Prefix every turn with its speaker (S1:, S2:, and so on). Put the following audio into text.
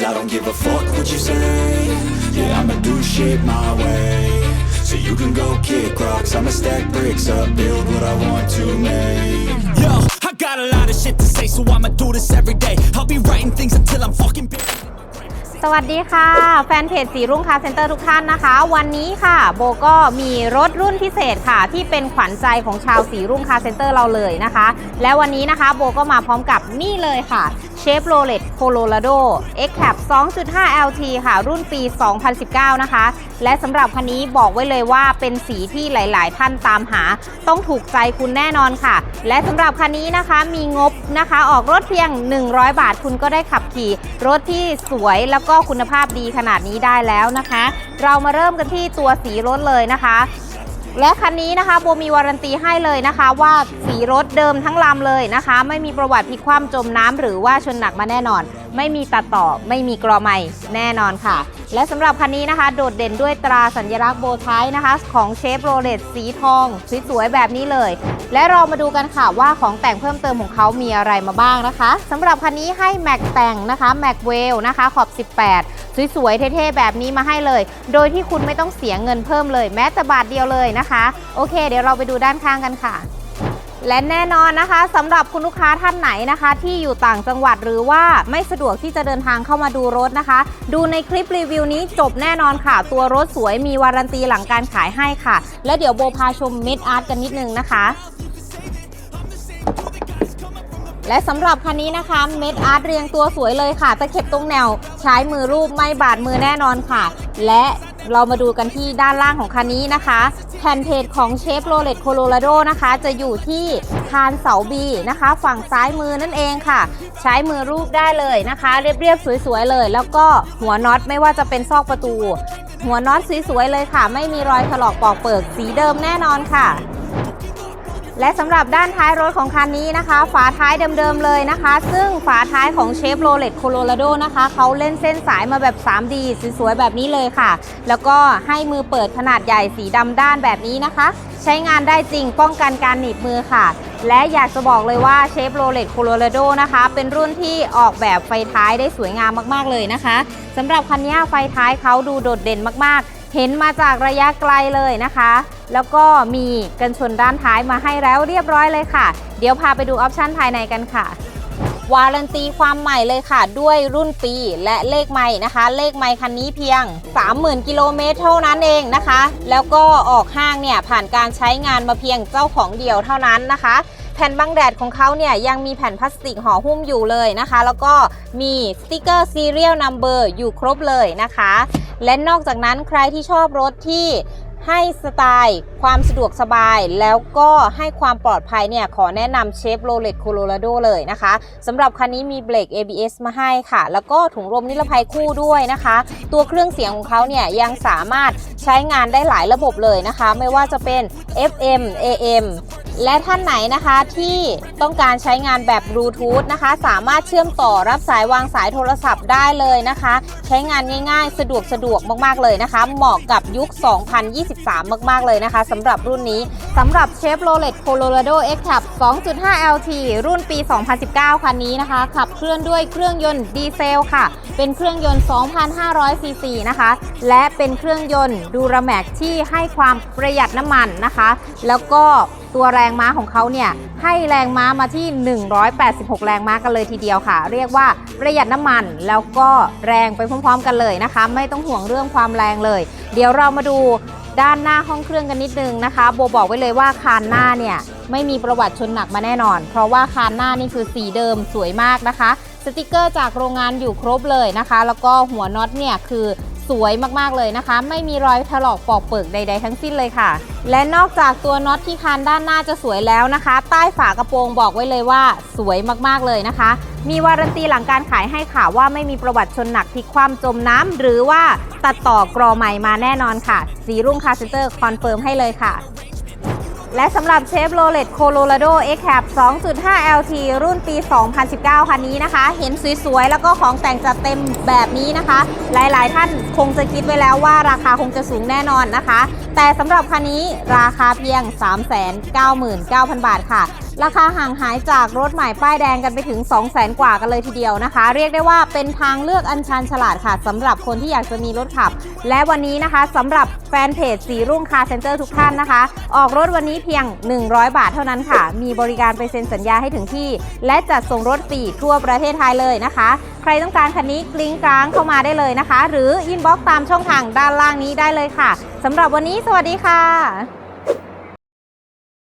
S1: Cause I don't give a fuck what you say Yeah, I'ma do shit my way So you can go kick rocks I'ma stack bricks up, build what I want to make
S2: Yo, I got a lot of shit to say, so I'ma do this every day. I'll be writing things until I'm fucking big.
S3: สวัสดีค่ะ แฟนเพจสีรุ่งคาร์เซ็นเตอร์ทุกท่านนะคะ วันนี้ค่ะ โบก็มีรถรุ่นพิเศษค่ะ ที่เป็นขวัญใจของชาวสีรุ่งคาร์เซ็นเตอร์เราเลยนะคะ และวันนี้นะคะ โบก็มาพร้อมกับนี่เลยค่ะ เชฟโรเลตโคโลราโด X Cap 2.5 LT ค่ะ รุ่นปี 2019 นะคะ และสำหรับคันนี้บอกไว้เลยว่าเป็นสีที่หลาย ๆ ท่านตามหา ต้องถูกใจคุณแน่นอนค่ะ และสำหรับคันนี้นะคะมีงบนะคะ ออกรถเพียง 100 บาทคุณก็ได้ขับขี่ รถที่สวยแล้วก็คุณภาพดีขนาดนี้ได้แล้วนะคะ เรามาเริ่มกันที่ตัวสีรถเลยนะคะ และคันนี้นะคะโบมีวารันตีให้เลยนะคะ ว่าสีรถเดิมทั้งลำเลยนะคะ ไม่มีประวัติพลิกคว่ำจมน้ำหรือว่าชนหนักมาแน่นอน ไม่มีตัดต่อไม่มีกรอใหม่แน่นอนค่ะ และสำหรับคันนี้นะคะ โดดเด่นด้วยตราสัญลักษณ์โบท้ายนะคะ ของเชฟโรเลตสีทองสวยๆแบบนี้เลย และเรามาดูกันค่ะว่าของแต่งเพิ่มเติมของเขามีอะไรมาบ้างนะคะสำหรับคันนี้ให้แม็กแต่งนะคะแม็กเวลนะคะขอบ 18 สวยๆเท่ๆแบบนี้มาให้เลย โดยที่คุณไม่ต้องเสียเงินเพิ่มเลย แม้แต่บาทเดียวเลยนะคะ โอเค เดี๋ยวเราไปดูด้านข้างกันค่ะ และแน่นอนนะคะสำหรับคุณลูกค้าท่านไหนนะคะ ที่อยู่ต่างจังหวัดหรือว่าไม่สะดวกที่จะเดินทางเข้ามาดูรถนะคะ ดูในคลิปรีวิวนี้จบแน่นอนค่ะ ตัวรถสวยมีวารันตีหลังการขายให้ค่ะ และเดี๋ยวโบพาชมเมดอาร์ตกันนิดนึงนะคะและสำหรับคันนี้นะคะเม็ดอาร์ตเรียงตัวสวยเลยค่ะ ตะเข็บตรงแนว ใช้มือรูปไม่บาดมือแน่นอนค่ะ และ เรามาดูกันที่ด้านล่างของคันนี้นะคะแผ่นเพจของเชฟโรเลตโคโลราโดนะคะ จะอยู่ที่คานเสาบีนะคะ ฝั่งซ้ายมือนั่นเองค่ะ ใช้มือรูปได้เลยนะคะ เรียบๆสวยๆเลย แล้วก็หัวน็อตไม่ว่าจะเป็นซอกประตู หัวน็อตสวยๆเลยค่ะ ไม่มีรอยถลอกปอกเปิกสีเดิมแน่นอนค่ะ และสำหรับด้านท้ายรถของคันนี้นะคะ ฝาท้ายเดิมๆเลยนะคะ ซึ่งฝาท้ายของเชฟโรเลตโคโลราโดนะคะเขาเล่นเส้นสายมาแบบ 3D สวยๆแบบนี้เลยค่ะ แล้วก็ให้มือเปิดขนาดใหญ่สีดำด้านแบบนี้นะคะ ใช้งานได้จริงป้องกันการหนีบมือค่ะ และอยากจะบอกเลยว่าเชฟโรเลตโคโลราโดนะคะ เป็นรุ่นที่ออกแบบไฟท้ายได้สวยงามมากๆเลยนะคะสำหรับคันนี้ไฟท้ายเขาดูโดดเด่นมากๆ เห็นมาจากระยะไกลเลยนะคะ แล้วก็มีกันชนด้านท้ายมาให้แล้วเรียบร้อยเลยค่ะ เดี๋ยวพาไปดูออปชันภายในกันค่ะ วารันตีความใหม่เลยค่ะ ด้วยรุ่นปีและเลขใหม่นะคะ เลขใหม่คันนี้เพียง 30,000 กิโลเมตรเท่านั้นเองนะคะ แล้วก็ออกห้างเนี่ยผ่านการใช้งานมาเพียงเจ้าของเดียวเท่านั้นนะคะแผ่นบังแดดของเขาเนี่ยยังมีแผ่นพลาสติกห่อหุ้มอยู่เลยนะคะ แล้วก็มีสติกเกอร์ Serial Number อยู่ครบเลยนะคะ และนอกจากนั้นใครที่ชอบรถที่ให้สไตล์ความสะดวกสบายแล้วก็ให้ความปลอดภัยเนี่ย ขอแนะนำเชฟโรเลตโคโลราโดเลยนะคะสำหรับคันนี้มีเบรก ABS มาให้ค่ะ แล้วก็ถุงลมนิรภัยคู่ด้วยนะคะ ตัวเครื่องเสียงของเขาเนี่ย ยังสามารถใช้งานได้หลายระบบเลยนะคะ ไม่ว่าจะเป็น FM AM และท่านไหนนะคะที่ต้องการใช้งานแบบบลูทูธนะคะ สามารถเชื่อมต่อรับสายวางสายโทรศัพท์ได้เลยนะคะ ใช้งานง่ายๆ สะดวกสะดวกมากๆเลยนะคะ เหมาะกับยุค 2023 มากๆเลยนะคะสำหรับรุ่นนี้สำหรับ Chevrolet Colorado X Cap 2.5 LT รุ่นปี 2019 คันนี้นะคะ ขับเคลื่อนด้วยเครื่องยนต์ดีเซลค่ะ เป็นเครื่องยนต์ 2,500 ซีซีนะคะ และเป็นเครื่องยนต์ดูราแม็กที่ให้ความประหยัดน้ำมันนะคะ แล้วก็ ตัวแรงม้าของเขาเนี่ยให้แรงม้ามาที่ 186 แรงม้ากันเลยทีเดียวค่ะ เรียกว่าประหยัดน้ำมันแล้วก็แรงไปพร้อมๆกันเลยนะคะ ไม่ต้องห่วงเรื่องความแรงเลย เดี๋ยวเรามาดูด้านหน้าห้องเครื่องกันนิดนึงนะคะ โบบอกไว้เลยว่าคานหน้าเนี่ยไม่มีประวัติชนหนักมาแน่นอน เพราะว่าคานหน้านี่คือสีเดิมสวยมากนะคะ สติกเกอร์จากโรงงานอยู่ครบเลยนะคะ แล้วก็หัวน็อตเนี่ยคือ สวยมากๆเลยนะคะ ไม่มีรอยถลอกปอกเปิกใด ๆ ทั้งสิ้นเลยค่ะ และนอกจากตัวน็อตที่คานด้านหน้าจะสวยแล้วนะคะ ใต้ฝากระโปรงบอกไว้เลยว่าสวยมากๆเลยนะคะ มีวารันตีหลังการขายให้ค่ะว่าไม่มีประวัติชนหนักพลิกคว่ำจมน้ำหรือว่าตัดต่อกรอใหม่มาแน่นอนค่ะ สีรุ่งคาร์เซนเตอร์คอนเฟิร์มให้เลยค่ะ และสำหรับเชฟโรเลตโคโลราโด X Cap 2.5 LT รุ่นปี 2019 คันนี้นะคะ เห็นสวยๆ แล้วก็ของแต่งจัดเต็มแบบนี้นะคะ หลายๆ ท่านคงจะคิดไว้แล้วว่าราคาคงจะสูงแน่นอนนะคะ แต่สำหรับคันนี้ราคาเพียง 399,000 บาทค่ะ ราคาห่างหายจากรถใหม่ป้ายแดงกันไปถึง 2 0 0แสนกว่ากันเลยทีเดียวนะคะ เรียกได้ว่าเป็นทางเลือกอันชันฉลาดค่ะสำหรับคนที่อยากจะมีรถขับ และวันนี้นะคะสำหรับแฟนเพจสีรุ่งคาเซ็นเตอร์ทุกท่านนะคะ ออกรถวันนี้เพียง 100 บาทเท่านั้นค่ะ มีบริการไปเซ็นสัญญาให้ถึงที่ และจัดส่งรถฟรีทั่วประเทศไทยเลยนะคะ ใครต้องการคันนี้กลิ้งกลางเข้ามาได้เลยนะคะ หรืออินบ็อกตามช่องทางด้านล่างนี้ได้เลยค่ะสำหรับวันนี้สวัสดีค่ะ